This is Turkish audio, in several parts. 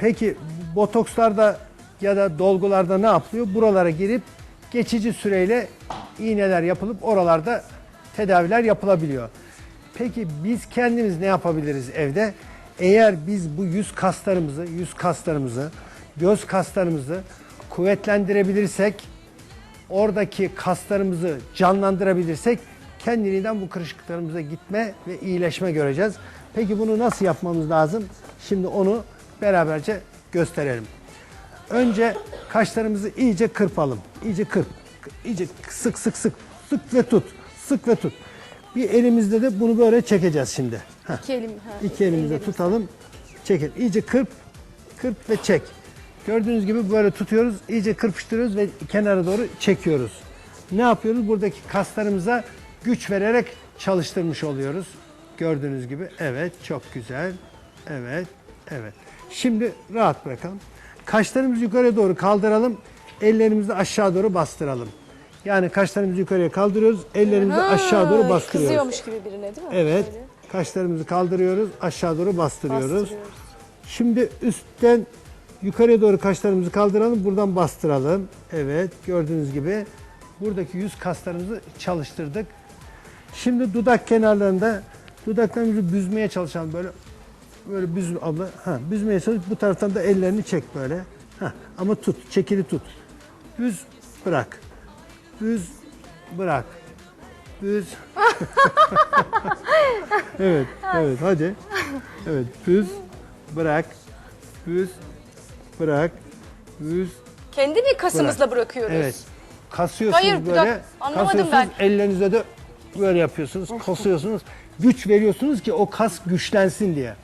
Peki botokslarda ya da dolgularda ne yapılıyor? Buralara girip geçici süreyle iğneler yapılıp oralarda tedaviler yapılabiliyor. Peki biz kendimiz ne yapabiliriz evde? Eğer biz bu yüz kaslarımızı, yüz kaslarımızı, göz kaslarımızı kuvvetlendirebilirsek, oradaki kaslarımızı canlandırabilirsek kendiliğinden bu kırışıklıklarımıza gitme ve iyileşme göreceğiz. Peki bunu nasıl yapmamız lazım? Şimdi onu beraberce gösterelim. Önce kaşlarımızı iyice kırpalım. İyice kırp. İyice sık sık sık. Sık ve tut. Sık ve tut. Bir elimizde de bunu böyle çekeceğiz şimdi. Heh. İki elim. Ha, İki elimizde ellerimiz. tutalım. Çekin. İyice kırp. Kırp ve çek. Gördüğünüz gibi böyle tutuyoruz. iyice kırpıştırıyoruz ve kenara doğru çekiyoruz. Ne yapıyoruz? Buradaki kaslarımıza güç vererek çalıştırmış oluyoruz. Gördüğünüz gibi. Evet. Çok güzel. Evet. Evet. Şimdi rahat bırakalım. Kaşlarımızı yukarıya doğru kaldıralım. Ellerimizi aşağı doğru bastıralım. Yani kaşlarımızı yukarıya kaldırıyoruz. Ellerimizi Ha, aşağı doğru bastırıyoruz. Kızıyormuş gibi birine değil mi? Evet. Böyle Kaşlarımızı kaldırıyoruz, aşağı doğru bastırıyoruz. bastırıyoruz. Şimdi üstten yukarıya doğru kaşlarımızı kaldıralım, buradan bastıralım. Evet, gördüğünüz gibi buradaki yüz kaslarımızı çalıştırdık. Şimdi dudak kenarlarında dudaklarımızı büzmeye çalışalım böyle. Böyle büz abla. Ha, büzmeye çalış. Bu taraftan da ellerini çek böyle. Ha, ama tut, çekili tut. Büz, bırak. Büz, bırak. Büz. evet, evet hadi. Evet, büz, bırak. Büz, bırak. Büz, Kendi mi kasımızla bırakıyoruz? Evet. Kasıyorsunuz Hayır, bir böyle. dakika, anlamadım kasıyorsunuz, Ellerinizle de böyle yapıyorsunuz. Kasıyorsunuz. Güç veriyorsunuz ki o kas güçlensin diye.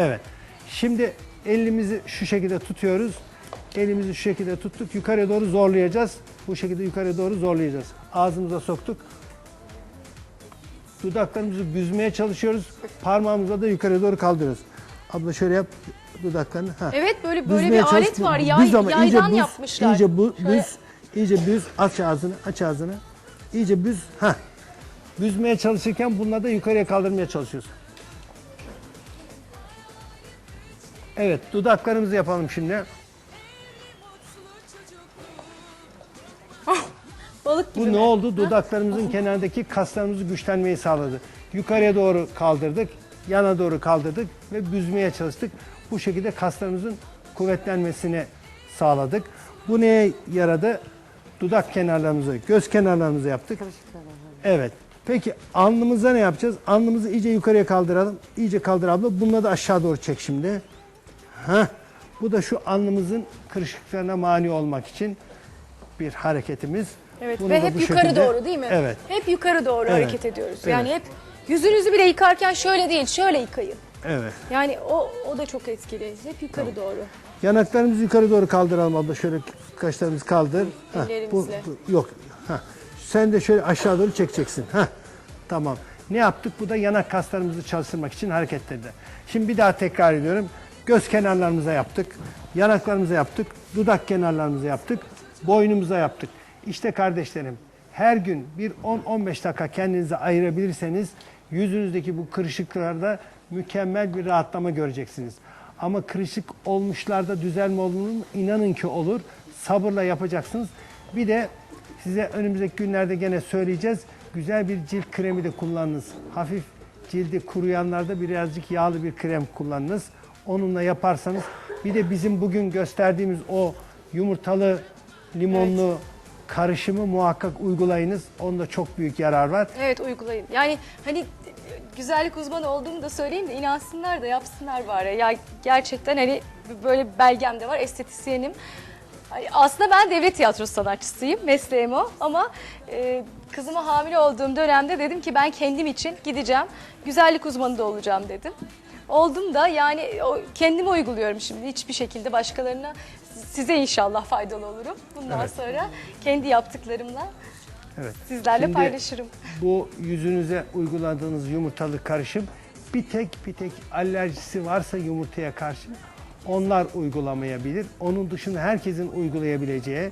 Evet. Şimdi elimizi şu şekilde tutuyoruz. Elimizi şu şekilde tuttuk. Yukarıya doğru zorlayacağız. Bu şekilde yukarıya doğru zorlayacağız. Ağzımıza soktuk. Dudaklarımızı büzmeye çalışıyoruz. Parmağımızla da yukarıya doğru kaldırıyoruz. Abla şöyle yap dudaklarını. Ha. Evet böyle böyle Büzmeye bir alet var. Büz Yay, ama iyice büz, yapmışlar. İyice bu, Şöyle- büz, iyice büz. Aç ağzını, aç ağzını. İyice büz. Ha. Büzmeye çalışırken bunları da yukarıya kaldırmaya çalışıyorsun. Evet, dudaklarımızı yapalım şimdi. Balık gibi Bu ne mi? oldu? Dudaklarımızın kenarındaki kaslarımızı güçlenmeyi sağladı. Yukarıya doğru kaldırdık, yana doğru kaldırdık ve büzmeye çalıştık. Bu şekilde kaslarımızın kuvvetlenmesini sağladık. Bu neye yaradı? Dudak kenarlarımızı, göz kenarlarımızı yaptık. Evet. Peki alnımıza ne yapacağız? Alnımızı iyice yukarıya kaldıralım. İyice kaldır abla. Bununla da aşağı doğru çek şimdi. Heh. Bu da şu alnımızın kırışıklarına mani olmak için bir hareketimiz. Evet Bunu ve hep yukarı şekilde- doğru değil mi? Evet. Hep yukarı doğru Evet. hareket ediyoruz. Yani Evet. hep yüzünüzü bile yıkarken şöyle değil, şöyle yıkayın. Evet. Yani o o da çok etkili. Hep yukarı doğru. Yanaklarımızı yukarı doğru kaldıralım abla. Şöyle kaşlarımızı kaldır. Heh, bu, Ellerimizle. bu- yok. Heh. Sen de şöyle aşağı doğru çekeceksin. Heh. Tamam. Ne yaptık? Bu da yanak kaslarımızı çalıştırmak için hareketlerdi. Şimdi bir daha tekrar ediyorum. Göz kenarlarımıza yaptık. Yanaklarımıza yaptık. Dudak kenarlarımıza yaptık. Boynumuza yaptık. İşte kardeşlerim her gün bir 10-15 dakika kendinize ayırabilirseniz yüzünüzdeki bu kırışıklarda mükemmel bir rahatlama göreceksiniz. Ama kırışık olmuşlarda düzelme olur mu? İnanın ki olur. Sabırla yapacaksınız. Bir de size önümüzdeki günlerde gene söyleyeceğiz. Güzel bir cilt kremi de kullanınız. Hafif cildi kuruyanlarda birazcık yağlı bir krem kullanınız. Onunla yaparsanız bir de bizim bugün gösterdiğimiz o yumurtalı limonlu karışımı muhakkak uygulayınız. Onda çok büyük yarar var. Evet uygulayın. Yani hani güzellik uzmanı olduğumu da söyleyeyim de inansınlar da yapsınlar bari. Ya gerçekten hani böyle belgem de var estetisyenim. Ay, Aslında ben devlet tiyatrosu sanatçısıyım. Mesleğim o ama e, kızıma hamile olduğum dönemde dedim ki ben kendim için gideceğim. Güzellik uzmanı da olacağım dedim. Oldum da yani kendime uyguluyorum şimdi. Hiçbir şekilde başkalarına size inşallah faydalı olurum. Bundan Evet. sonra kendi yaptıklarımla Evet. sizlerle Şimdi paylaşırım. Bu yüzünüze uyguladığınız yumurtalı karışım bir tek bir tek alerjisi varsa yumurtaya karşı onlar uygulamayabilir. Onun dışında herkesin uygulayabileceği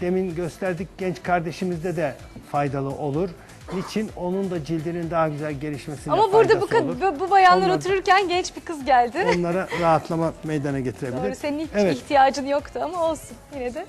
demin gösterdik genç kardeşimizde de faydalı olur. Niçin? Onun da cildinin daha güzel gelişmesine Ama burada bu, faydası olur. kad- bu, bu bayanlar Onlar- otururken genç bir kız geldi. Onlara rahatlama meydana getirebilir. Doğru senin hiç Evet. ihtiyacın yoktu ama olsun yine de.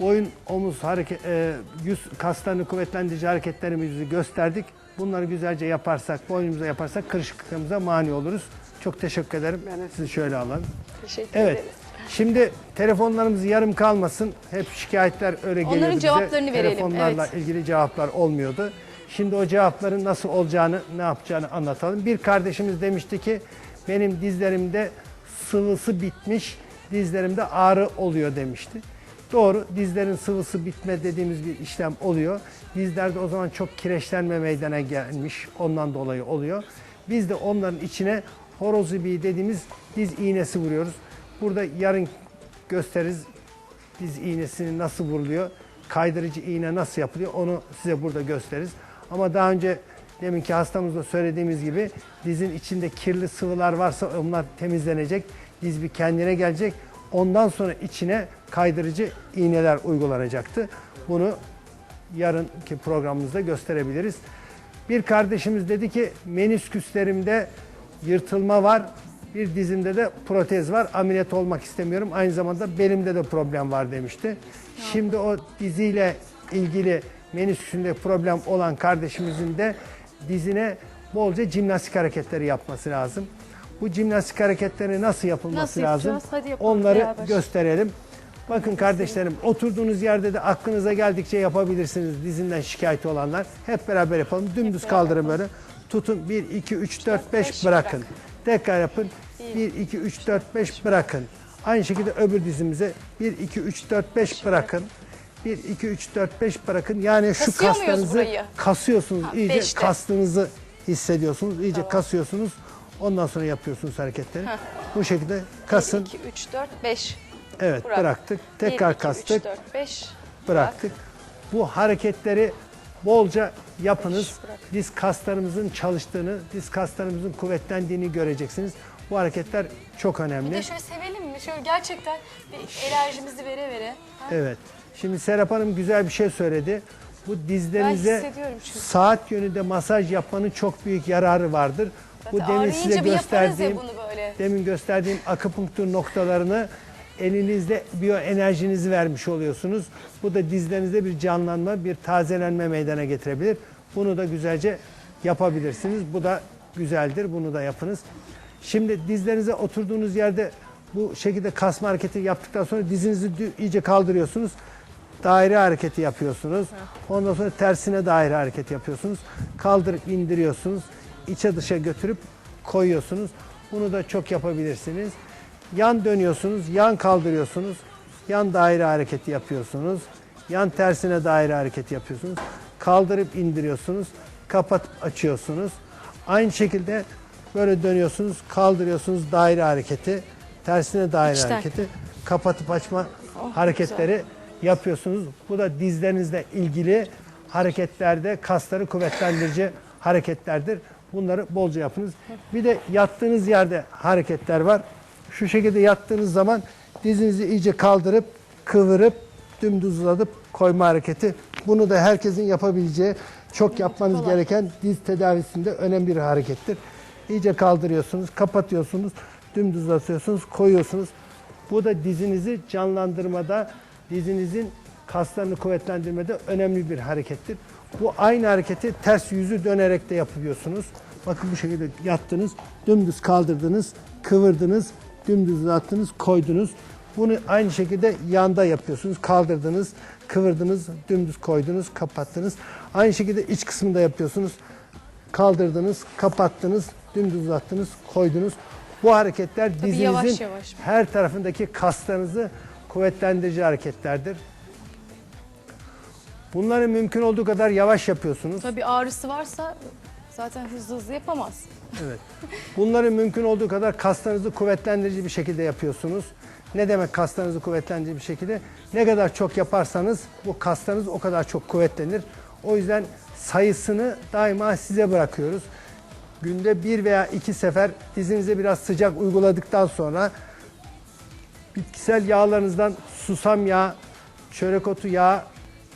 Boyun, omuz, hareket, e, yüz kaslarını kuvvetlendirici hareketlerimizi gösterdik. Bunları güzelce yaparsak, boynumuza yaparsak kırışıklıklarımıza mani oluruz. Çok teşekkür ederim. Sizi şöyle alalım. Teşekkür Evet. ederiz. Şimdi telefonlarımız yarım kalmasın. Hep şikayetler öyle geliyordu Onların bize. cevaplarını verelim, Telefonlarla evet. ilgili cevaplar olmuyordu. Şimdi o cevapların nasıl olacağını, ne yapacağını anlatalım. Bir kardeşimiz demişti ki benim dizlerimde sıvısı bitmiş, dizlerimde ağrı oluyor demişti. Doğru, dizlerin sıvısı bitme dediğimiz bir işlem oluyor. Dizlerde o zaman çok kireçlenme meydana gelmiş, ondan dolayı oluyor. Biz de onların içine horozibi dediğimiz diz iğnesi vuruyoruz. Burada yarın gösteririz diz iğnesinin nasıl vuruluyor, kaydırıcı iğne nasıl yapılıyor onu size burada gösteririz. Ama daha önce deminki hastamızda söylediğimiz gibi dizin içinde kirli sıvılar varsa onlar temizlenecek. Diz bir kendine gelecek. Ondan sonra içine kaydırıcı iğneler uygulanacaktı. Bunu yarınki programımızda gösterebiliriz. Bir kardeşimiz dedi ki menisküslerimde yırtılma var. Bir dizimde de protez var. Ameliyat olmak istemiyorum. Aynı zamanda belimde de problem var demişti. Şimdi o diziyle ilgili menisküsünde problem olan kardeşimizin de dizine bolca jimnastik hareketleri yapması lazım. Bu jimnastik hareketleri nasıl yapılması Nasıl lazım? yapacağız? Hadi yapalım Onları beraber. gösterelim. Bakın kardeşlerim oturduğunuz yerde de aklınıza geldikçe yapabilirsiniz dizinden şikayeti olanlar. Hep beraber yapalım. Dümdüz kaldırın böyle. Tutun 1, 2, 3, 4, 5 beş bırakın. Tekrar yapın. 1, 2, 3, 4, 5 bırakın. Aynı şekilde öbür dizimize 1, 2, 3, 4, 5 bırakın. 1, 2, 3, 4, 5 bırakın. Yani şu Kasıyor muyuz kaslarınızı burayı? kasıyorsunuz. Ha, iyice beşte. kastığınızı hissediyorsunuz. İyice kasıyorsunuz. Ondan sonra yapıyorsunuz hareketleri. Bu şekilde kasın. 1, 2, 3, 4, 5. Evet Bırak. bıraktık. Tekrar kastık. 3, 4, 5. bıraktık. Bu hareketleri bolca yapınız. Diz kaslarımızın çalıştığını, diz kaslarımızın kuvvetlendiğini göreceksiniz. Bu hareketler çok Bir önemli. de şöyle sevelim mi? Şöyle gerçekten bir enerjimizi vere vere. Ha? Evet. Şimdi Serap Hanım güzel bir şey söyledi. Bu dizlerinize saat yönünde masaj yapmanın çok büyük yararı vardır. Bu Zaten demin size bir gösterdiğim demin gösterdiğim akupunktur noktalarını elinizde biyoenerjinizi vermiş oluyorsunuz. Bu da dizlerinizde bir canlanma, bir tazelenme meydana getirebilir. Bunu da güzelce yapabilirsiniz. Bu da güzeldir. Bunu da yapınız. Şimdi dizlerinize oturduğunuz yerde bu şekilde kasma hareketi yaptıktan sonra dizinizi iyice kaldırıyorsunuz. Daire hareketi yapıyorsunuz. Ondan sonra tersine daire hareket yapıyorsunuz. Kaldırıp indiriyorsunuz. İçe dışa götürüp koyuyorsunuz. Bunu da çok yapabilirsiniz. Yan dönüyorsunuz, yan kaldırıyorsunuz. Yan daire hareketi yapıyorsunuz. Yan tersine daire hareketi yapıyorsunuz. Kaldırıp indiriyorsunuz. Kapatıp açıyorsunuz. Aynı şekilde böyle dönüyorsunuz, kaldırıyorsunuz daire hareketi. Tersine daire İçten. hareketi. Kapatıp açma hareketleri yapıyorsunuz. Bu da dizlerinizle ilgili hareketlerde kasları kuvvetlendirici hareketlerdir. Bunları bolca yapınız. Bir de yattığınız yerde hareketler var. Şu şekilde yattığınız zaman dizinizi iyice kaldırıp kıvırıp dümdüz uzatıp koyma hareketi. Bunu da herkesin yapabileceği çok yapmanız gereken diz tedavisinde önemli bir harekettir. İyice kaldırıyorsunuz, kapatıyorsunuz, dümdüz uzatıyorsunuz, koyuyorsunuz. Bu da dizinizi canlandırmada, dizinizin kaslarını kuvvetlendirmede önemli bir harekettir. Bu aynı hareketi ters yüzü dönerek de yapıyorsunuz. Bakın bu şekilde yattınız, dümdüz kaldırdınız, kıvırdınız, dümdüz uzattınız, koydunuz. Bunu aynı şekilde yanda yapıyorsunuz. Kaldırdınız, kıvırdınız, dümdüz koydunuz, kapattınız. Aynı şekilde iç kısmında yapıyorsunuz. Kaldırdınız, kapattınız, dümdüz uzattınız, koydunuz. Bu hareketler dizinizin yavaş yavaş. her tarafındaki kaslarınızı kuvvetlendirici hareketlerdir. Bunları mümkün olduğu kadar yavaş yapıyorsunuz. Tabii ağrısı varsa zaten hızlı hızlı yapamaz. Evet. Bunları mümkün olduğu kadar kaslarınızı kuvvetlendirici bir şekilde yapıyorsunuz. Ne demek kaslarınızı kuvvetlendirici bir şekilde? Ne kadar çok yaparsanız bu kaslarınız o kadar çok kuvvetlenir. O yüzden sayısını daima size bırakıyoruz. Günde bir veya iki sefer dizinize biraz sıcak uyguladıktan sonra bitkisel yağlarınızdan susam yağı, çörek otu yağı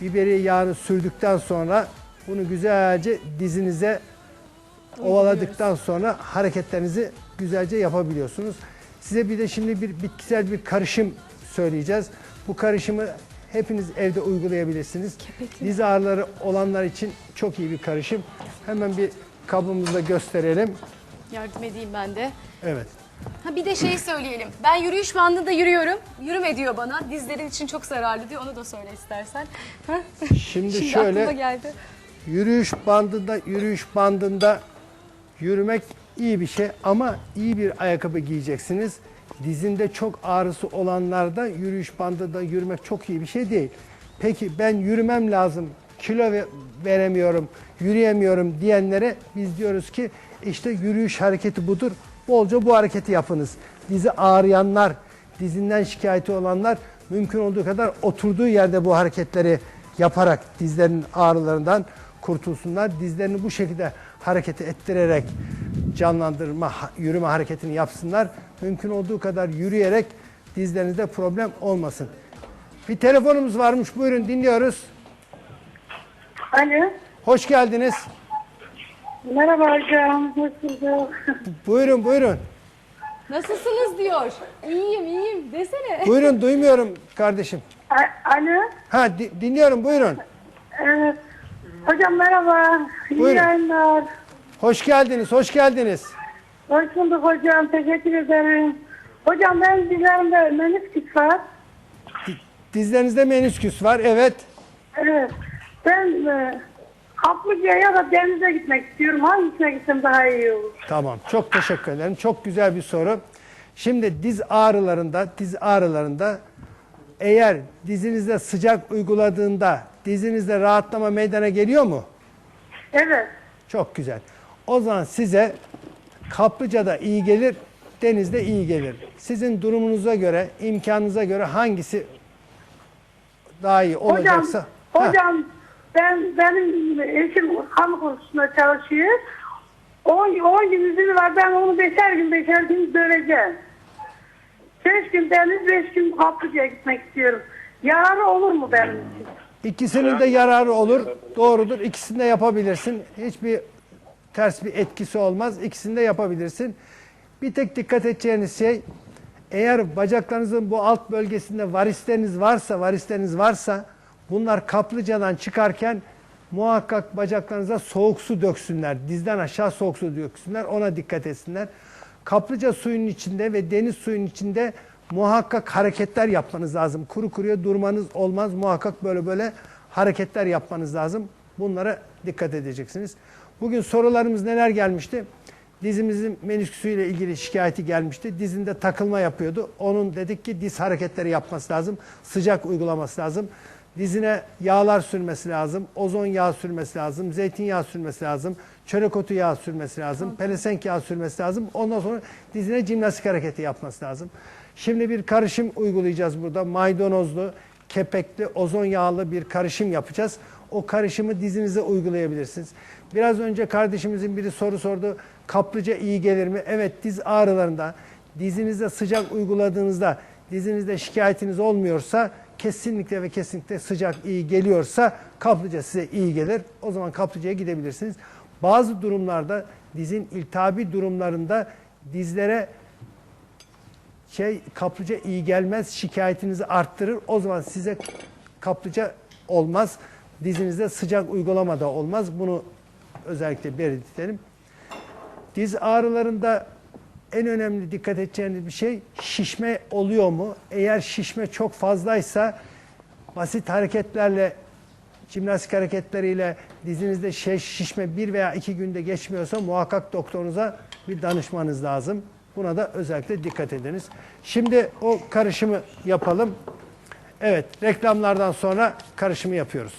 biberiye yağını sürdükten sonra bunu güzelce dizinize ovaladıktan sonra hareketlerinizi güzelce yapabiliyorsunuz. Size bir de şimdi bir bitkisel bir karışım söyleyeceğiz. Bu karışımı hepiniz evde uygulayabilirsiniz. Kepekli. Diz ağrıları olanlar için çok iyi bir karışım. Hemen bir kabımızda gösterelim. Yardım edeyim ben de. Evet. Ha bir de şey söyleyelim. Ben yürüyüş bandında yürüyorum. Yürüme diyor bana. Dizlerin için çok zararlı diyor. Onu da söyle istersen. Şimdi, Şimdi şöyle geldi. yürüyüş bandında yürüyüş bandında yürümek iyi bir şey ama iyi bir ayakkabı giyeceksiniz. Dizinde çok ağrısı olanlarda yürüyüş bandında yürümek çok iyi bir şey değil. Peki ben yürümem lazım, kilo ve- veremiyorum, yürüyemiyorum diyenlere biz diyoruz ki işte yürüyüş hareketi budur. Bolca bu hareketi yapınız. Dizi ağrıyanlar, dizinden şikayeti olanlar mümkün olduğu kadar oturduğu yerde bu hareketleri yaparak dizlerinin ağrılarından kurtulsunlar. Dizlerini bu şekilde hareket ettirerek canlandırma, yürüme hareketini yapsınlar. Mümkün olduğu kadar yürüyerek dizlerinizde problem olmasın. Bir telefonumuz varmış. Buyurun dinliyoruz. Alo. Hoş geldiniz. Merhaba hocam. Buyurun buyurun. Nasılsınız diyor. İyiyim iyiyim desene. Buyurun duymuyorum kardeşim. A- Alo. Ha di- dinliyorum buyurun. Evet. Hocam merhaba. İyi Buyurun. yayınlar. Hoş geldiniz, hoş geldiniz. Hoş bulduk hocam. Teşekkür ederim. Hocam ben dizlerimde menisküs var. Dizlerinizde menüsküs var, evet. Evet. Ben e, kaplıcaya ya da denize gitmek istiyorum. Hangisine gitsem daha iyi olur? Tamam, çok teşekkür ederim. Çok güzel bir soru. Şimdi diz ağrılarında, diz ağrılarında eğer dizinizde sıcak uyguladığında dizinizde rahatlama meydana geliyor mu? Evet. Çok güzel. O zaman size kaplıcada iyi gelir, denizde iyi gelir. Sizin durumunuza göre, imkanınıza göre hangisi daha iyi Hocam, olacaksa. Ha, hocam ben benim eşim kamu kursunda çalışıyor. 10 10 gün izini var. Ben onu beşer gün beşer gün döveceğim. 5 gün deniz, 5 gün kaplıcaya gitmek istiyorum. Yararı olur mu benim için? İkisinin de yararı olur. Doğrudur. İkisini de yapabilirsin. Hiçbir ters bir etkisi olmaz. İkisini de yapabilirsin. Bir tek dikkat edeceğiniz şey eğer bacaklarınızın bu alt bölgesinde varisleriniz varsa, varisleriniz varsa bunlar kaplıcadan çıkarken muhakkak bacaklarınıza soğuk su döksünler. Dizden aşağı soğuk su döksünler. Ona dikkat etsinler. Kaplıca suyunun içinde ve deniz suyunun içinde muhakkak hareketler yapmanız lazım. Kuru kuruya durmanız olmaz. Muhakkak böyle böyle hareketler yapmanız lazım. Bunlara dikkat edeceksiniz. Bugün sorularımız neler gelmişti? Dizimizin menüsküsüyle ilgili şikayeti gelmişti. Dizinde takılma yapıyordu. Onun dedik ki diz hareketleri yapması lazım. Sıcak uygulaması lazım. Dizine yağlar sürmesi lazım. Ozon yağı sürmesi lazım. Zeytinyağı sürmesi lazım. Çörek otu yağı sürmesi lazım. Pelesenk yağı sürmesi lazım. Ondan sonra dizine jimnastik hareketi yapması lazım. Şimdi bir karışım uygulayacağız burada. Maydanozlu, kepekli, ozon yağlı bir karışım yapacağız. O karışımı dizinize uygulayabilirsiniz. Biraz önce kardeşimizin biri soru sordu. Kaplıca iyi gelir mi? Evet diz ağrılarında dizinizde sıcak uyguladığınızda dizinizde şikayetiniz olmuyorsa kesinlikle ve kesinlikle sıcak iyi geliyorsa kaplıca size iyi gelir. O zaman kaplıcaya gidebilirsiniz. Bazı durumlarda dizin iltihabi durumlarında dizlere şey kaplıca iyi gelmez, şikayetinizi arttırır. O zaman size kaplıca olmaz. Dizinizde sıcak uygulama da olmaz. Bunu özellikle belirtelim. Diz ağrılarında en önemli dikkat edeceğiniz bir şey şişme oluyor mu? Eğer şişme çok fazlaysa basit hareketlerle jimnastik hareketleriyle dizinizde şey şişme bir veya iki günde geçmiyorsa muhakkak doktorunuza bir danışmanız lazım. Buna da özellikle dikkat ediniz. Şimdi o karışımı yapalım. Evet reklamlardan sonra karışımı yapıyoruz.